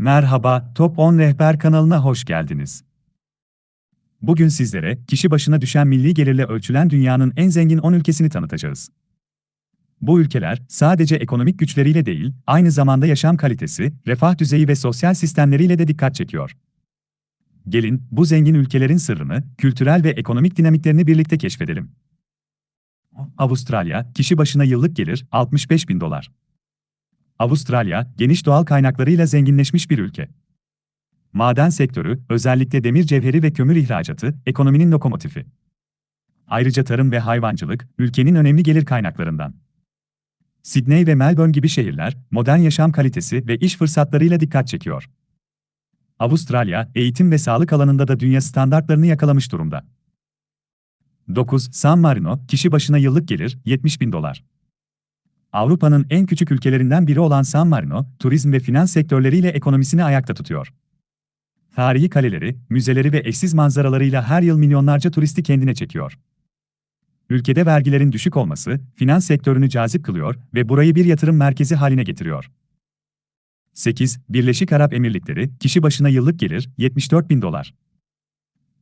Merhaba, Top 10 Rehber kanalına hoş geldiniz. Bugün sizlere kişi başına düşen milli gelirle ölçülen dünyanın en zengin 10 ülkesini tanıtacağız. Bu ülkeler sadece ekonomik güçleriyle değil, aynı zamanda yaşam kalitesi, refah düzeyi ve sosyal sistemleriyle de dikkat çekiyor. Gelin bu zengin ülkelerin sırrını, kültürel ve ekonomik dinamiklerini birlikte keşfedelim. Avustralya, kişi başına yıllık gelir 65 bin dolar. Avustralya, geniş doğal kaynaklarıyla zenginleşmiş bir ülke. Maden sektörü, özellikle demir cevheri ve kömür ihracatı, ekonominin lokomotifi. Ayrıca tarım ve hayvancılık, ülkenin önemli gelir kaynaklarından. Sydney ve Melbourne gibi şehirler, modern yaşam kalitesi ve iş fırsatlarıyla dikkat çekiyor. Avustralya, eğitim ve sağlık alanında da dünya standartlarını yakalamış durumda. 9. San Marino, kişi başına yıllık gelir 70 bin dolar. Avrupa'nın en küçük ülkelerinden biri olan San Marino, turizm ve finans sektörleriyle ekonomisini ayakta tutuyor. Tarihi kaleleri, müzeleri ve eşsiz manzaralarıyla her yıl milyonlarca turisti kendine çekiyor. Ülkede vergilerin düşük olması, finans sektörünü cazip kılıyor ve burayı bir yatırım merkezi haline getiriyor. 8. Birleşik Arap Emirlikleri, kişi başına yıllık gelir 74 bin dolar.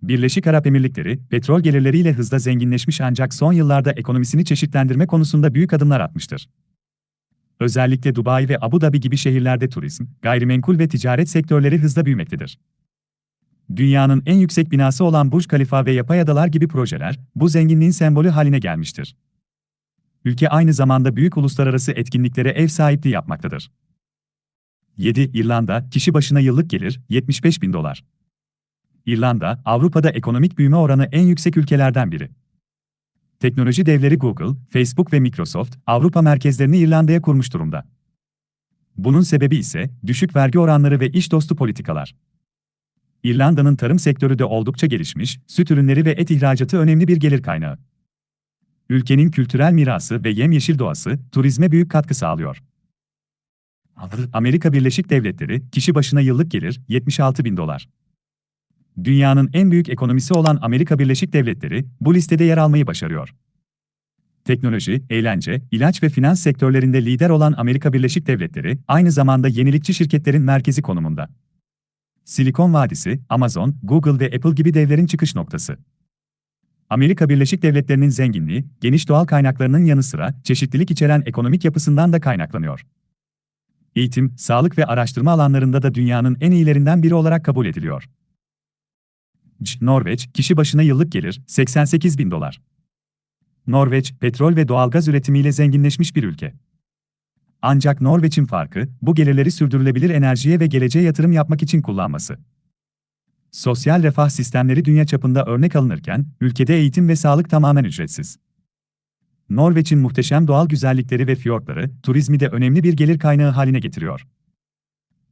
Birleşik Arap Emirlikleri, petrol gelirleriyle hızla zenginleşmiş ancak son yıllarda ekonomisini çeşitlendirme konusunda büyük adımlar atmıştır. Özellikle Dubai ve Abu Dhabi gibi şehirlerde turizm, gayrimenkul ve ticaret sektörleri hızla büyümektedir. Dünyanın en yüksek binası olan Burj Khalifa ve yapay adalar gibi projeler, bu zenginliğin sembolü haline gelmiştir. Ülke aynı zamanda büyük uluslararası etkinliklere ev sahipliği yapmaktadır. 7. İrlanda, kişi başına yıllık gelir, 75 bin dolar. İrlanda, Avrupa'da ekonomik büyüme oranı en yüksek ülkelerden biri. Teknoloji devleri Google, Facebook ve Microsoft, Avrupa merkezlerini İrlanda'ya kurmuş durumda. Bunun sebebi ise düşük vergi oranları ve iş dostu politikalar. İrlanda'nın tarım sektörü de oldukça gelişmiş, süt ürünleri ve et ihracatı önemli bir gelir kaynağı. Ülkenin kültürel mirası ve yemyeşil doğası turizme büyük katkı sağlıyor. Amerika Birleşik Devletleri, kişi başına yıllık gelir 76 bin dolar. Dünyanın en büyük ekonomisi olan Amerika Birleşik Devletleri bu listede yer almayı başarıyor. Teknoloji, eğlence, ilaç ve finans sektörlerinde lider olan Amerika Birleşik Devletleri aynı zamanda yenilikçi şirketlerin merkezi konumunda. Silikon Vadisi, Amazon, Google ve Apple gibi devlerin çıkış noktası. Amerika Birleşik Devletleri'nin zenginliği, geniş doğal kaynaklarının yanı sıra çeşitlilik içeren ekonomik yapısından da kaynaklanıyor. Eğitim, sağlık ve araştırma alanlarında da dünyanın en iyilerinden biri olarak kabul ediliyor. Norveç, kişi başına yıllık gelir 88 bin dolar. Norveç, petrol ve doğalgaz üretimiyle zenginleşmiş bir ülke. Ancak Norveç'in farkı, bu gelirleri sürdürülebilir enerjiye ve geleceğe yatırım yapmak için kullanması. Sosyal refah sistemleri dünya çapında örnek alınırken, ülkede eğitim ve sağlık tamamen ücretsiz. Norveç'in muhteşem doğal güzellikleri ve fiyortları, turizmi de önemli bir gelir kaynağı haline getiriyor.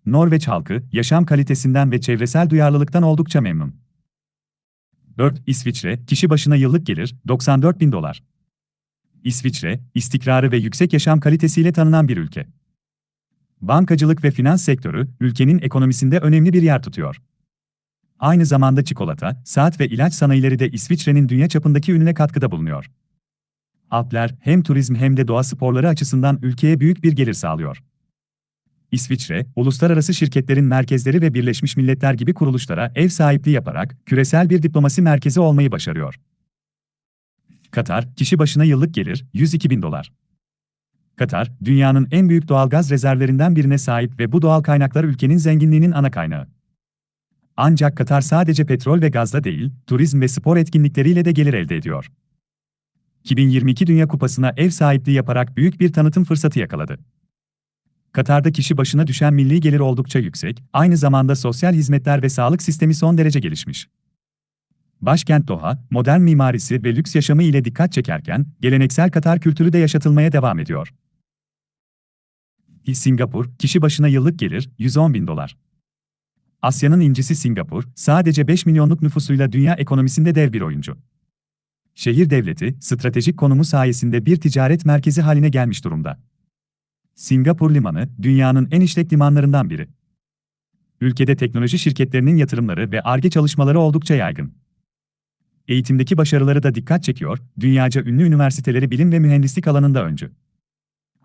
Norveç halkı, yaşam kalitesinden ve çevresel duyarlılıktan oldukça memnun. 4. İsviçre, kişi başına yıllık gelir 94 bin dolar. İsviçre, istikrarı ve yüksek yaşam kalitesiyle tanınan bir ülke. Bankacılık ve finans sektörü, ülkenin ekonomisinde önemli bir yer tutuyor. Aynı zamanda çikolata, saat ve ilaç sanayileri de İsviçre'nin dünya çapındaki ününe katkıda bulunuyor. Alpler, hem turizm hem de doğa sporları açısından ülkeye büyük bir gelir sağlıyor. İsviçre, uluslararası şirketlerin merkezleri ve Birleşmiş Milletler gibi kuruluşlara ev sahipliği yaparak küresel bir diplomasi merkezi olmayı başarıyor. Katar, kişi başına yıllık gelir 102 bin dolar. Katar, dünyanın en büyük doğalgaz rezervlerinden birine sahip ve bu doğal kaynaklar ülkenin zenginliğinin ana kaynağı. Ancak Katar sadece petrol ve gazla değil, turizm ve spor etkinlikleriyle de gelir elde ediyor. 2022 Dünya Kupası'na ev sahipliği yaparak büyük bir tanıtım fırsatı yakaladı. Katar'da kişi başına düşen milli gelir oldukça yüksek, aynı zamanda sosyal hizmetler ve sağlık sistemi son derece gelişmiş. Başkent Doha, modern mimarisi ve lüks yaşamı ile dikkat çekerken, geleneksel Katar kültürü de yaşatılmaya devam ediyor. Singapur, kişi başına yıllık gelir 110 bin dolar. Asya'nın incisi Singapur, sadece 5 milyonluk nüfusuyla dünya ekonomisinde dev bir oyuncu. Şehir devleti, stratejik konumu sayesinde bir ticaret merkezi haline gelmiş durumda. Singapur Limanı, dünyanın en işlek limanlarından biri. Ülkede teknoloji şirketlerinin yatırımları ve ARGE çalışmaları oldukça yaygın. Eğitimdeki başarıları da dikkat çekiyor, dünyaca ünlü üniversiteleri bilim ve mühendislik alanında öncü.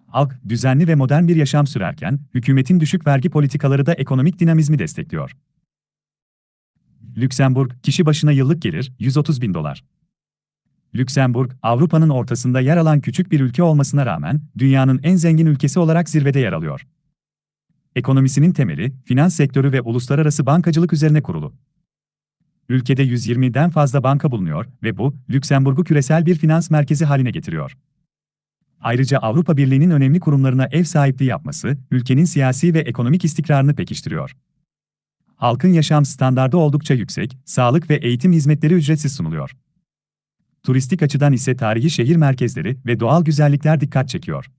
Halk, düzenli ve modern bir yaşam sürerken, hükümetin düşük vergi politikaları da ekonomik dinamizmi destekliyor. Lüksemburg, kişi başına yıllık gelir 130 bin dolar. Lüksemburg, Avrupa'nın ortasında yer alan küçük bir ülke olmasına rağmen, dünyanın en zengin ülkesi olarak zirvede yer alıyor. Ekonomisinin temeli, finans sektörü ve uluslararası bankacılık üzerine kurulu. Ülkede 120'den fazla banka bulunuyor ve bu, Lüksemburg'u küresel bir finans merkezi haline getiriyor. Ayrıca Avrupa Birliği'nin önemli kurumlarına ev sahipliği yapması, ülkenin siyasi ve ekonomik istikrarını pekiştiriyor. Halkın yaşam standardı oldukça yüksek, sağlık ve eğitim hizmetleri ücretsiz sunuluyor. Turistik açıdan ise tarihi şehir merkezleri ve doğal güzellikler dikkat çekiyor.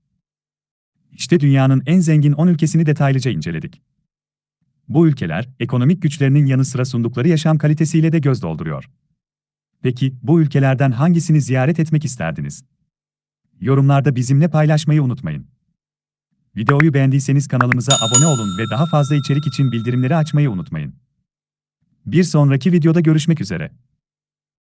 İşte dünyanın en zengin 10 ülkesini detaylıca inceledik. Bu ülkeler, ekonomik güçlerinin yanı sıra sundukları yaşam kalitesiyle de göz dolduruyor. Peki, bu ülkelerden hangisini ziyaret etmek isterdiniz? Yorumlarda bizimle paylaşmayı unutmayın. Videoyu beğendiyseniz kanalımıza abone olun ve daha fazla içerik için bildirimleri açmayı unutmayın. Bir sonraki videoda görüşmek üzere.